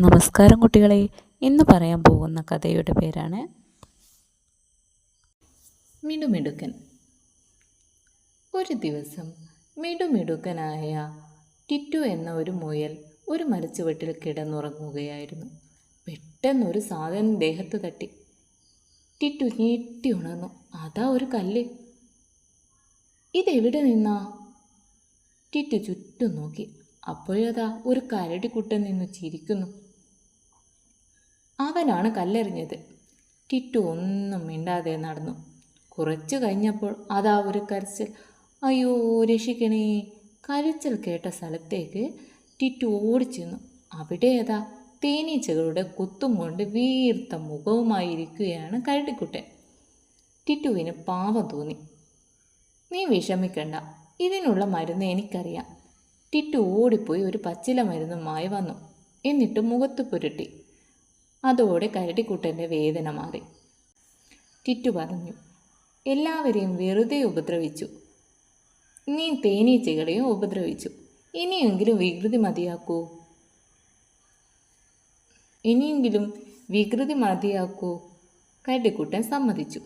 നമസ്കാരം കുട്ടികളെ. ഇന്ന് പറയാൻ പോകുന്ന കഥയുടെ പേരാണ് മിടുമിടുക്കൻ. ഒരു ദിവസം മിടുമിടുക്കനായ ടിറ്റു എന്ന ഒരു മുയൽ ഒരു മരച്ചുവട്ടിൽ കിടന്നുറങ്ങുകയായിരുന്നു. പെട്ടെന്നൊരു സാധനം ദേഹത്ത് തട്ടി. ടിറ്റു ഞെട്ടി ഉണർന്നു. അതാ ഒരു കല്ല്. ഇതെവിടെ നിന്നാ? ടിറ്റു ചുറ്റും നോക്കി. അപ്പോഴതാ ഒരു കരടി കരടിക്കുട്ടൻ നിന്ന് ചിരിക്കുന്നു. അവനാണ് കല്ലെറിഞ്ഞത്. ടിറ്റു ഒന്നും മിണ്ടാതെ നടന്നു. കുറച്ചു കഴിഞ്ഞപ്പോൾ അതാ ഒരു കരച്ചിൽ. അയ്യോ രക്ഷിക്കണേ. കരച്ചിൽ കേട്ട സ്ഥലത്തേക്ക് ടിറ്റു ഓടിച്ചെന്നു. അവിടെ ഏതാ തേനീച്ചകളുടെ കുത്തും കൊണ്ട് വീർത്ത മുഖവുമായിരിക്കുകയാണ് കരടിക്കുട്ടൻ. ടിറ്റുവിന് പാവം തോന്നി. നീ വിഷമിക്കണ്ട. ഇതിനുള്ള മരുന്ന് എനിക്കറിയാം. ടിറ്റു ഓടിപ്പോയി ഒരു പച്ചില മരുന്നുമായി വന്നു. എന്നിട്ട് മുഖത്ത് പുരട്ടി. അതോടെ കരടിക്കുട്ടന്റെ വേദന മാറി. ടിറ്റു പറഞ്ഞു എല്ലാവരെയും വെറുതെ ഉപദ്രവിച്ചു. നീ തേനീച്ചകളെയും ഉപദ്രവിച്ചു. ഇനിയെങ്കിലും വികൃതി മതിയാക്കൂ. ഇനിയെങ്കിലും വികൃതി മതിയാക്കൂ കരടിക്കുട്ടൻ സമ്മതിച്ചു.